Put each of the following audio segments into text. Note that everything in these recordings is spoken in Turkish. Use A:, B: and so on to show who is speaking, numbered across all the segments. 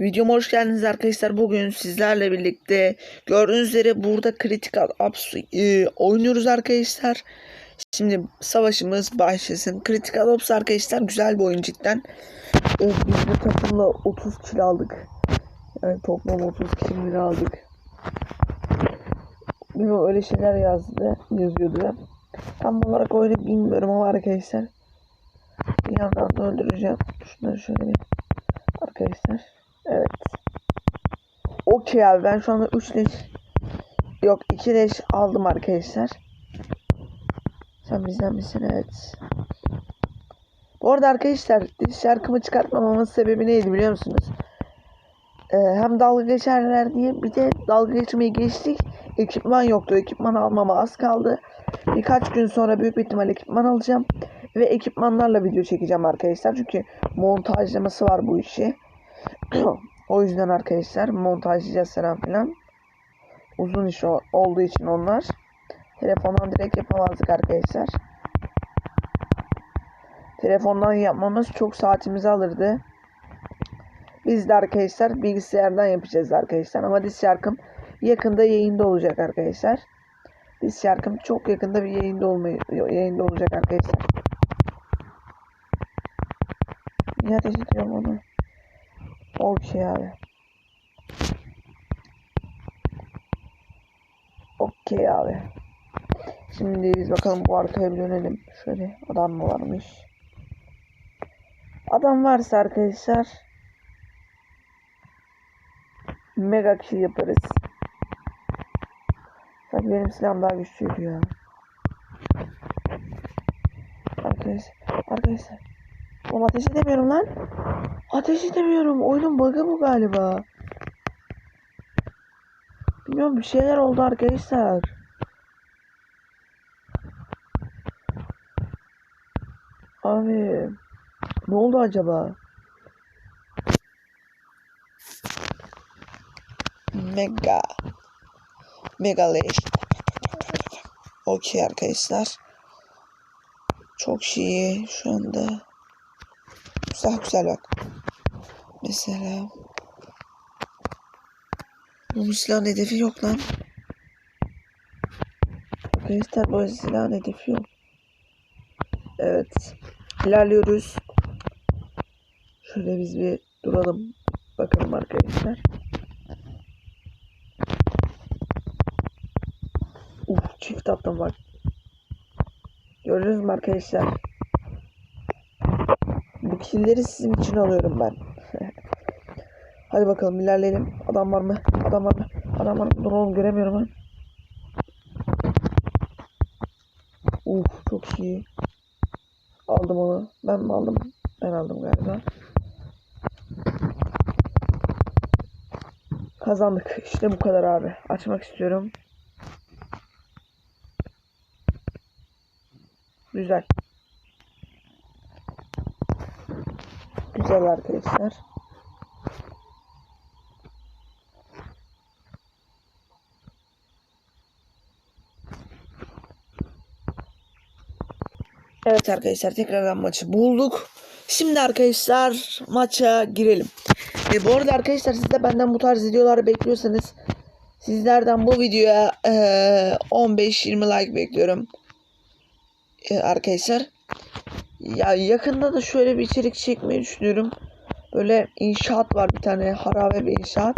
A: Videoma hoş geldiniz arkadaşlar. Bugün sizlerle birlikte gördüğünüz üzere burada Critical Ops e, oynuyoruz arkadaşlar. Şimdi savaşımız başlasın. Critical Ops arkadaşlar güzel bir oyun cidden. E, biz bu takımla 30 kill aldık. Yani toplam 30 kill aldık. Bilmiyorum öyle şeyler yazdı, yazıyordu. Tam olarak oyunu bilmiyorum ama arkadaşlar. Bir yandan da öldüreceğim. Şunları şöyle bir arkadaşlar. Evet. Okey abi ben şu anda 3 leş yok 2 leş aldım arkadaşlar. Sen bizden misin? Evet. Bu arada arkadaşlar şarkımı çıkartmamamın sebebi neydi biliyor musunuz? Ee, hem dalga geçerler diye bir de dalga geçmeyi geçtik. Ekipman yoktu. Ekipman almama az kaldı. Birkaç gün sonra büyük bir ihtimal ekipman alacağım. Ve ekipmanlarla video çekeceğim arkadaşlar. Çünkü montajlaması var bu işi. o yüzden arkadaşlar montajlayacağız falan filan. Uzun iş olduğu için onlar. Telefondan direkt yapamazdık arkadaşlar. Telefondan yapmamız çok saatimizi alırdı. Biz de arkadaşlar bilgisayardan yapacağız arkadaşlar. Ama diz şarkım yakında yayında olacak arkadaşlar. Diz şarkım çok yakında bir yayında olmayı yayında olacak arkadaşlar. Niye ateş ediyorum onu? Okey abi. Okey abi. Şimdi biz bakalım bu arkaya bir dönelim. Şöyle adam mı varmış? Adam varsa arkadaşlar mega kill yaparız. Sanki benim silahım daha güçlüydü ya. Arkadaşlar, arkadaşlar. Oğlum ateş edemiyorum lan. Ateş edemiyorum. Oyunun bug'ı bu galiba. Bilmiyorum bir şeyler oldu arkadaşlar. Abi ne oldu acaba? Mega Mega Leş Okey arkadaşlar. Çok iyi şu anda. Güzel güzel bak. Mesela bu silahın hedefi yok lan. Arkadaşlar bu silahın hedefi yok. Evet. İlerliyoruz. Şöyle biz bir duralım. Bakalım arkadaşlar. Uf çift attım bak. Gördünüz mü arkadaşlar? Bu killleri sizin için alıyorum ben. Hadi bakalım ilerleyelim. Adam var mı? Adam var mı? Adam var mı? Dur göremiyorum ben. Uf çok iyi. Aldım onu. Ben mi aldım? Ben aldım galiba. Kazandık. İşte bu kadar abi. Açmak istiyorum. Güzel. Güzel arkadaşlar. Evet arkadaşlar tekrardan maçı bulduk. Şimdi arkadaşlar maça girelim. E, bu arada arkadaşlar siz de benden bu tarz videolar bekliyorsanız sizlerden bu videoya e, 15-20 like bekliyorum. E, arkadaşlar. Ya yakında da şöyle bir içerik çekmeyi düşünüyorum. Böyle inşaat var bir tane harabe bir inşaat.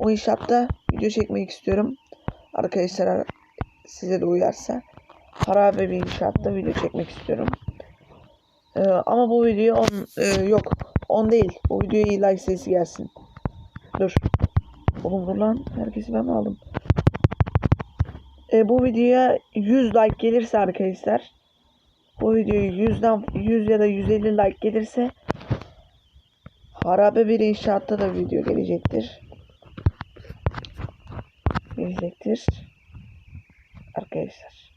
A: O inşaatta video çekmek istiyorum. Arkadaşlar size de uyarsa harabe bir inşaatta video çekmek istiyorum. Ee, ama bu video on e, yok 10 değil. Bu videoya iyi like sayısı gelsin. Dur. Oğlum dur lan. Herkesi ben aldım? Ee, bu videoya 100 like gelirse arkadaşlar bu videoyu 100'den 100 ya da 150 like gelirse harabe bir inşaatta da video gelecektir. Gelecektir. Arkadaşlar.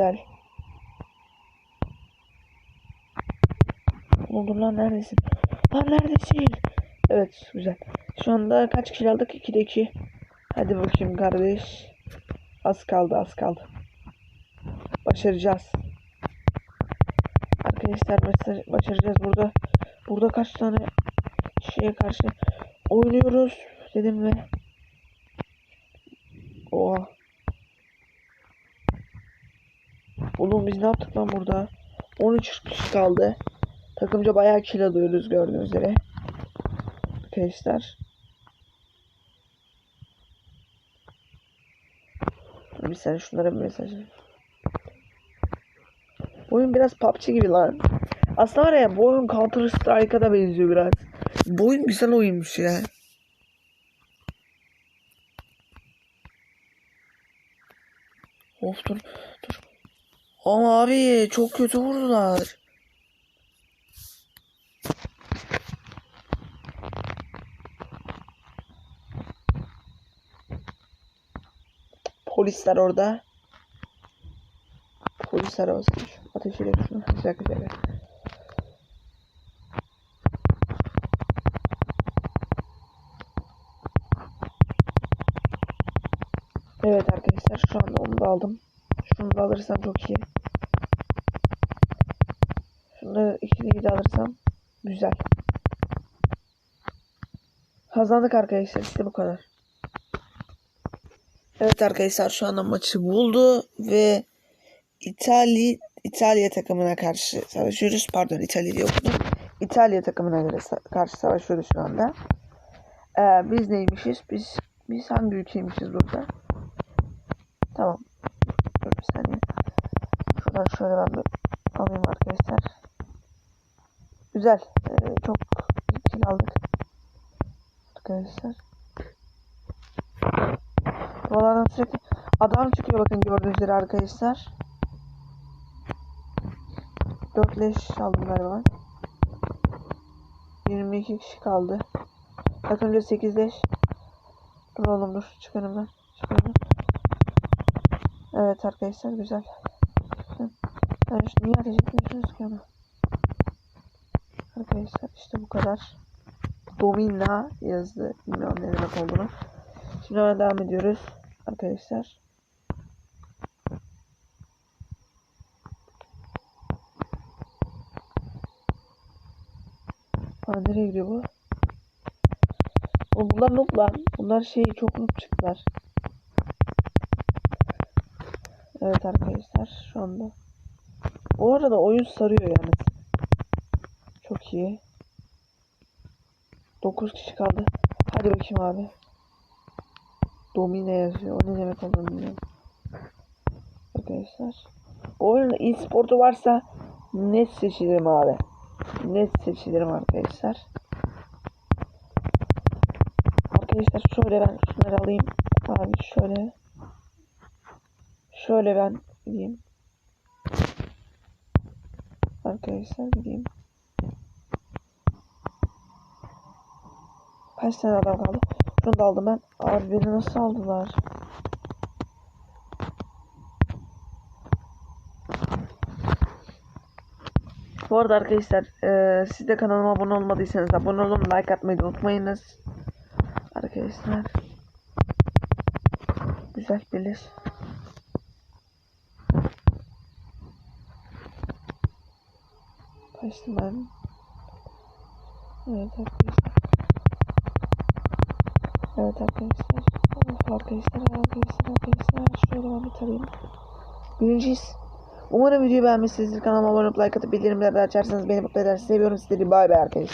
A: Güzel. Olur lan neredesin? Lan neredesin? Evet güzel. Şu anda kaç kişi aldık? 2'de 2. Hadi bakayım kardeş. Az kaldı az kaldı. Başaracağız. arkadaşlar başaracağız burada. Burada kaç tane şeye karşı oynuyoruz dedim ve Oha. Oğlum biz ne yaptık lan burada? 13 kişi kaldı. Takımca bayağı kill alıyoruz gördüğünüz üzere. Arkadaşlar. Bir saniye şunlara bir mesaj. Bu oyun biraz PUBG gibi lan. Aslında var ya bu oyun Counter Strike'a da benziyor biraz. Bu oyun güzel oyunmuş ya. Of dur dur. Ama abi çok kötü vurdular. Polisler orada. Polisler basmış. Ateş ediyor şunu. Güzel güzel. Evet arkadaşlar şu anda onu da aldım. Şunu da alırsam çok iyi. Şunu ikiliyi de alırsam güzel. Kazandık arkadaşlar işte bu kadar. Evet arkadaşlar şu anda maçı buldu ve İtalya İtalya takımına karşı savaşıyoruz. Pardon İtalya okudum. İtalya takımına karşı savaşıyoruz şu anda. Ee, biz neymişiz? Biz biz hangi ülkeymişiz burada? Tamam. Bir saniye. Şuradan şöyle ben bir alayım arkadaşlar. Güzel. Ee, çok kill aldık. Arkadaşlar. Buralardan sürekli adam çıkıyor bakın gördüğünüz üzere arkadaşlar. 4 leş aldım galiba. 22 kişi kaldı. Az önce 8 leş. Dur oğlum dur. Çık önümden. Çık önümden. Evet arkadaşlar güzel. Ben işte niye etmiyorsunuz ki ona? Arkadaşlar işte bu kadar. Domina yazdı. Bilmiyorum ne demek olduğunu. Şimdi hemen devam ediyoruz. Arkadaşlar. Aa, nereye gidiyor bu? Oğlum bunlar noob lan. Bunlar şey çok noob çıktılar. Evet arkadaşlar şu anda. Bu arada oyun sarıyor yani. Çok iyi. 9 kişi kaldı. Hadi bakayım abi. Domine yazıyor. O ne demek olduğunu bilmiyorum. Arkadaşlar. Oyunun e-sportu varsa net seçilirim abi. Net seçilirim arkadaşlar. Arkadaşlar şöyle ben şunları alayım. Abi şöyle. Şöyle ben gideyim. Arkadaşlar gideyim. Kaç tane adam kaldı? Şunu da aldım ben. Abi beni nasıl aldılar? Bu arada arkadaşlar eee siz de kanalıma abone olmadıysanız abone olun like atmayı unutmayınız. Arkadaşlar. Güzel birleş. Kaçtım ben. Evet arkadaşlar. Evet arkadaşlar. Of arkadaşlar arkadaşlar arkadaşlar. Şöyle ben bir tarayayım. Birinciyiz. Umarım videoyu beğenmişsinizdir. Kanalıma abone olup like atıp bildirimleri açarsanız beni mutlu eder. Seviyorum sizleri. Bay bay arkadaşlar.